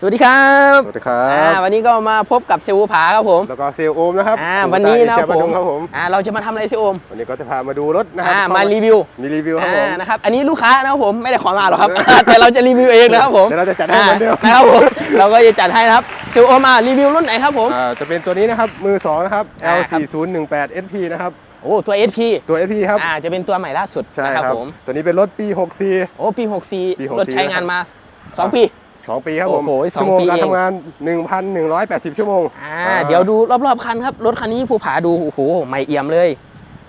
สวัสดีครับสวัสดีครัอ่าบ วันนี้ก็มาพบกับเซลล์ผาครับผมแล้วก็เซลลโอมนะครับอ่าผมวันนี้นะตาเอเชียผบ้ามครับผม อ่าเราจะมาทำอะไรเซลล์โอมวันนี้ก็จะพามาดูรถนะครัอ่าเข้มารีวิวมีรีวิวครับผม อ่านะครับอันนี้ลูกค้านะครับผมไม่ได้ขอมาหรอกครับ แต่เราจะรีวิวเองนะครับผมเดี๋ยวเราจะจัดให้เหมือนเดิมานะครับผมเราก็จะจัดให้นะครับเซลล์โอมอ่ารีวิวรุ่นไหนครับผม อ่าจะเป็นตัวนี้นะครับ มือสองนะครับ อ่าครับ L4018 SP นะครับ โอ้ตัว SP ตัว SP ครับ อ่าจะเป็นตัวใหม่ล่าสุดใช่นะครับครับ ผมตัวนี้เป็นรถปี 64 โอ้ปีปี64 64รถใช้งานมา2ปี 2 ปีครับผมโอ้โหสองชั่วโมงปีการเอง ทำงาน 1,180 ชั่วโมง อ่าอ่า เดี๋ยวดูรอบๆคันครับ รถคันนี้ภูผาดูโอ้โหใหม่เอี่ยมเลย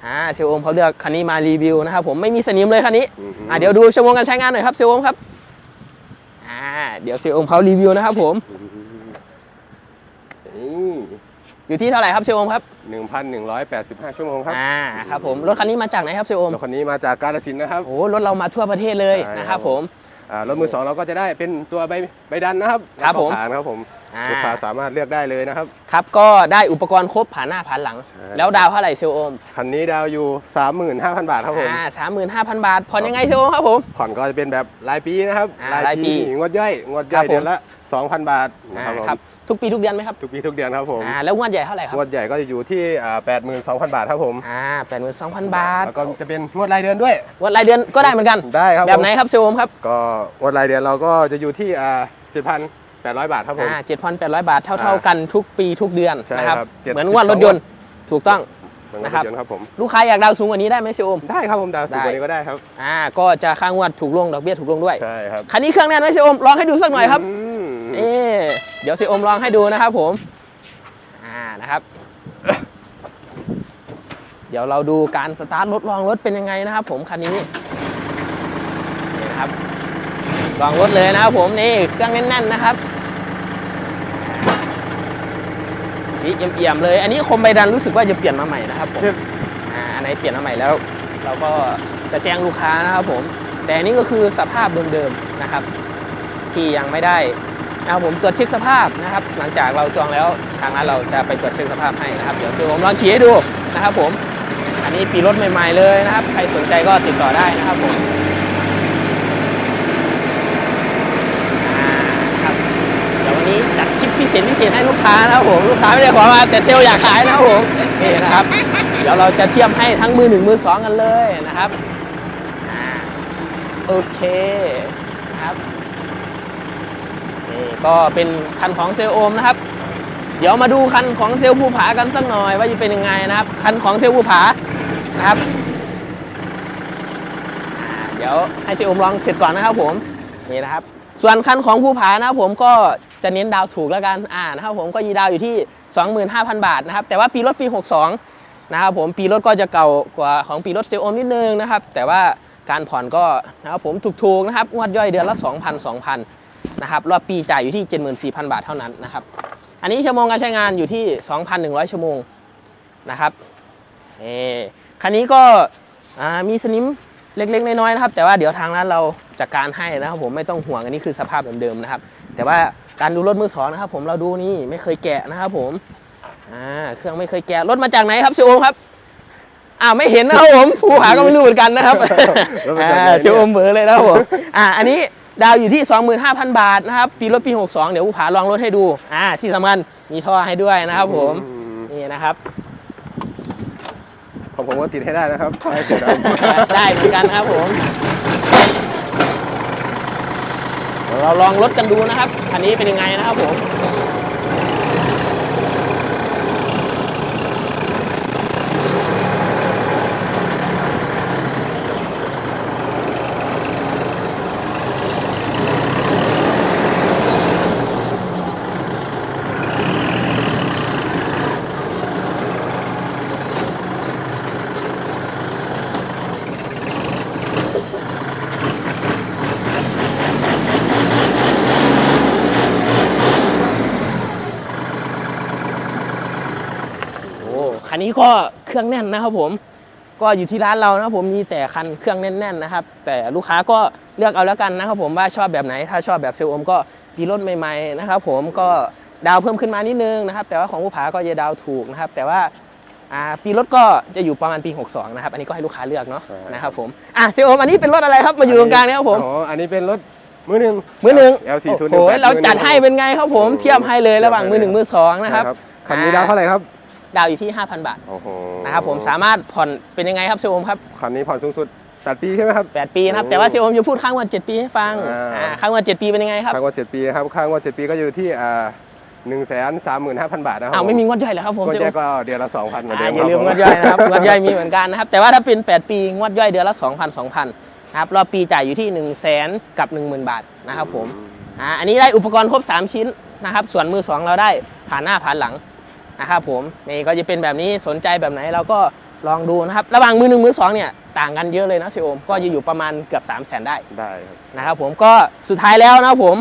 อ่าเซลล์โอมเขาเลือกคันนี้มารีวิวนะครับผมไม่มีสนิมเลยคันนี้อ่าเดี๋ยวดูชั่วโมงการใช้งานหน่อยครับเซลล์โอมครับอ่าเดี๋ยวเซลล์โอมเขารีวิวนะครับผมนี่อยู่ที่เท่าไหร่ครับเซลล์โอมครับ1,185 ชั่วโมงครับอ่าครับผมรถคันนี้มาจากไหนครับเซลล์โอม รถคันนี้มาจากกาฬสินธุ์นะครับ โอ้รถเรามาทั่วประเทศเลยใช่นะครับผม อ่ารถมือสองเราก็จะได้เป็นตัวใบใบดันนะครับครับผมแล้วก็ผ่านครับผม อ่าลูกค้าสามารถเลือกได้เลยนะครับ ครับก็ได้อุปกรณ์ครบผ่านหน้าผ่านหลัง ใช่ แล้วดาวเท่าไหร่เซลล์โอมคันนี้ดาวอยู่ 35,000 บาทครับผม อ่าสามหมื่นห้าพันบาทผ่อนยังไงเซลล์โอมครับผม ผ่อนก็จะเป็นแบบรายปีนะครับอ่ารายปีงวดย่อยงวดย่ครัอยบผม เดือนละ 2,000 บาทนะอ่าครับผมครับทุกปีทุกเดือนไหมครับทุกปีทุกเดือนครับผมอ่าแล้วงวดใหญ่เท่าไหร่ครับงวดใหญ่ก็จะอยู่ที่อ่า82,000 บาทครับผมอ่าแปดหมื่นสองพันบาทแล้วก็จะเป็นงวดรายเดือนด้วย งวดรายเดือนก็ได้เหมือนกัน ได้ครับแบบผมไหนครับเซลล์โอมครับ ก็งวดรายเดือนเราก็จะอยู่ที่อ่า 7,800 บาทครับผม อ่าเจ็ดพันแปดร้อยบาทเท่าๆกันทุกปีทุกเดือนใช่นะครับ ครับเจ็ดเหมือนงวดรถยนต์ถูกต้อง เหมือนงวดนะครัรบถยนต์ครับผม ลูกค้าอยากดาวน์สูงกว่านี้ได้ไหมเซลล์โอม ได้ครับผมดาวสูงกว่าได้นี้ก็ได้ครับ อ่าก็จะค่างวดถูกลงดอกเบี้ยถูกลงด้วย ใช่ครับคันนี้เครื่องแน่นไหมเซลล์โอมลองให้ดูสักหน่อยครับมนี่เดี๋ยวเซลล์โอมลองให้ดูนะครับผม อ่านะครับ เดี๋ยวเราดูการสตาร์ทรถลองรถเป็นยังไงนะครับผมคันนี้นี่นะครับ ลองรถเลยนะครับผมนี่เครื่องแน่นๆนะครับสีเอี่ยมๆเลย อันนี้คมใบดันรู้สึกว่าจะเปลี่ยนมาใหม่นะครับผมอ่าอันไหนเปลี่ยนมาใหม่แล้ว เราก็จะแจ้งลูกค้านะครับผม แต่อันนี้ก็คือสภาพเดิมๆนะครับ ที่ยังไม่ได้นะครับผมตรวจเช็คสภาพนะครับ หลังจากเราจองแล้วทางร้านเราจะไปตรวจเช็คสภาพให้นะครับเดี๋ยวซื้อผมลองขี่ให้ดูนะครับผม อันนี้ปีรถใหม่ๆเลยนะครับ ใครสนใจก็ติดต่อได้นะครับผมอ่านะครับเดี๋ยววันนี้จัดคลิปพิ เศษพิเศษให้ลูกค้านะครับผมลูกค้าไม่ได้ขอมาแต่เซลล์อยากขายนะครับผมนี่นะครับ เดี๋ยวเราจะเทียบให้ทั้งมือหนึ่งมือสองกันเลยนะครับโอเคนะครับนี่ก็เป็นคันของเซลโอมนะครับ เดี๋ยวมาดูคันของเซลภูผากันสักหน่อย ว่าจะเป็นยังไงนะครับ คันของเซลภูผานะครับ เดี๋ยวให้เซลโอมลองเสร็จก่อนนะครับผมนี่นะครับ ส่วนคันของภูผานะครับผมก็จะเน้นดาวถูกแล้วกันอ่านะครับผมก็ยีดาวอยู่ที่ 25,000 บาทนะครับแต่ว่าปีรถปี 62 นะครับผมปีรถก็จะเก่ากว่าของปีรถเซลล์โอมนิดนึงนะครับแต่ว่าการผ่อนก็นะครับผมถูกๆนะครับงวดย่อยเดือนละ 2,000 2,000นะครับรอบปีจ่ายอยู่ที่ 74,000 บาทเท่านั้นนะครับอันนี้ชั่วโมงการใช้งานอยู่ที่ 2,100 ชั่วโมงนะครับเอคันนี้ก็มีสนิม เล็กๆน้อยๆนะครับ แต่ว่าเดี๋ยวทางร้านเราจัดการให้นะครับผมไม่ต้องห่วงอันนี้คือสภาพเดิมๆนะครับ แต่ว่าการดูรถมือสองนะครับ ผมเราดูนี่ไม่เคยแกะนะครับผมอ่าเครื่องไม่เคยแกะรถมาจากไหนครับเชโอมครับอ่าไม่เห็นนะครับผมผู้หาก็ไม่รู้เหมือนกันนะครับรถมาจากไหนอ่าเนี่ยเชโอมเบอร์เลยนะครับผมอ่าอันนี้ดาวอยู่ที่ 25,000 บาทนะครับปีรถปี 62 เดี๋ยวผู้ผาลองรถให้ดูอ่าที่สำคัญมีท่อให้ด้วยนะครับผมอืมนี่นะครับ ของผมก็ติดให้ได้นะครับให้เสียดายได้เหมือนกันครับผมเดี๋ยวเราลองลดกันดูนะครับ อันนี้เป็นยังไงนะครับผม คันนี้ก็เครื่องแน่นนะครับผมก็อยู่ที่ร้านเรานะครับผมมีแต่คันเครื่องแน่นๆนะครับ แต่ลูกค้าก็เลือกเอาแล้วกันนะครับผมว่าชอบแบบไหน ถ้าชอบแบบเซลล์โอมก็ปีรถใหม่ๆนะครับผมก็ดาวเพิ่มขึ้นมานิดนึงนะครับ แต่ว่าของผู้ผาก็จะดาวถูกนะครับ แต่ว่าอ่าปีรถก็จะอยู่ประมาณปี 62 นะครับ อันนี้ก็ให้ลูกค้าเลือกเนาะใช่นะครับผมอะเซลล์โอมอันนี้เป็นรถอะไรครับมาอยู่ตรงกลางเนี่ยครับผมอ๋ออันนี้เป็นรถมือหนึ่งมือหนึ่ง L 4 0 1โอ้โหเราจัดให้เป็นไงครับผมเทียบให้เลยระหว่างมือหนึ่งมือสองนะครับคันนี้ดาวเท่าไหร่ครับ ดาวอยู่ที่ 5,000 บาทโอ้โหนะครับผมสามารถผ่อนเป็นยังไงครับเซโอมครับคันนี้ผ่อนสูงสุด8ปีใช่ไหมครับ 8 ปีนะครับโอ้แต่ว่าเซโอมจะพูดข้างวัน 7 ปีให้ฟังอ่าอ่าข้างวัน 7 ปีเป็นยังไงครับค้างว่า7ปีครับค้างว่า7ปีก็อยู่ที่อ่าหนึ่งแสนสามหมื่นห้าพันบาทนะครับอ้าวไม่มีงวดย่อยเหรอครับผมก็เซโอแจ้มก็เดือนละสองพันเหมือนเดิอ่ามอย่าลืมคงรัวบดย่อยนะครับงวดย่อยมีเหมือนกันนะครับ แต่ว่าถ้าเป็น 8 ปีงวดย่อยเดือนละ2,000 2,000นะครับรอบปีจ่ายอยู่ที่1 0 0 0 0แสนกับ10,000บาทนะครับผมอ่าอันนี้ได้อุปกรณ์ครบ3ชิ้นนะครับ ส่วนมือ2เราได้ผ่านหน้าผ่านหลัง นะครับผมนี่ก็จะเป็นแบบนี้สนใจแบบไหนเราก็ลองดูนะครับ ระหว่างมือหนึ่งมือสองเนี่ยต่างกันเยอะเลยนะเซโอม ก็จะอยู่ประมาณเกือบ3 0 0แสนได้ได้ครับนะครับผมก็สุดท้ายแล้วนะครับผม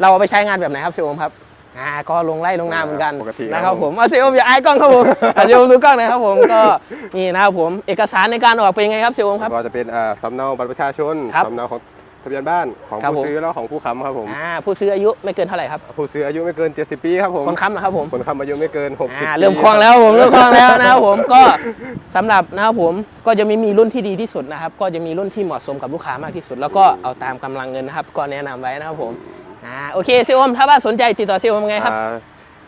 เราเอาไปใช้งานแบบไหนครับเซโอมครับอ่าก็ลงไล่ลงนาเหมือนกันปกตินะครับผมเอาเซโอมอย่าอายกล้องครับผมเอาเซโอมดูกล้องหน่อยครับผมก็นี่นะครับผมเอกสารในการออกเป็นยังไงครับเซโอมครับก็จะเป็นอ่าสำเนาบัตรประชาชนครับสำเนาของ ทะเบียนบ้านของครับผู้ผม ซื้อแล้วของผู้ค้ำครับผม อ่าผู้ซื้ออายุไม่เกินเท่าไหร่ครับ ผู้ซื้ออายุไม่เกิน 70 ปีครับผมคนค้ำนะครับผมคนค้ำอายุไม่เกิน 60อ่าปีเริ่มคล่องแล้วผมเริ่มคล่องแล้วนะครับผมก็สำหรับนะครับผมก็จะมีมีรุ่นที่ดีที่สุดนะครับ ก็จะมีรุ่นที่เหมาะสมกับลูกค้ามากที่สุด แล้วก็เอาตามกำลังเงินนะครับ ก็แนะนำไว้นะครับผมอ่าโอเคเซโอมถ้าว่าสนใจติดต่อเซโอมยังไงครับ อ่า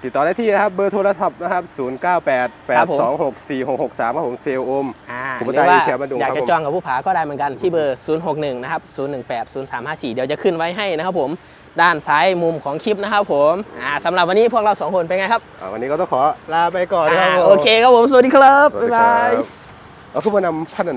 ติดต่อได้ที่นะครับเบอร์โทรศัพท์นะครับ 098ครับผม826 4663ครับผมเซลโอมอ่าผมหก็รือได้ว่าเชียร์มาดูอยากครับจะผมจองกับผู้ผาก็ได้เหมือนกันที่เบอร์ 061 นะครับ 018 0354 เดี๋ยวจะขึ้นไว้ให้นะครับผมด้านซ้ายมุมของคลิปนะครับผมอ่าสำหรับวันนี้พวกเราสองคนเป็นไงครับอ่าวันนี้ก็ต้องขอลาไปก่อนนะครับอ่าผมโอเคครับผม สวัสดีครับสวัสบ๊ายดีครับายบเอาขึ้นมานำพัน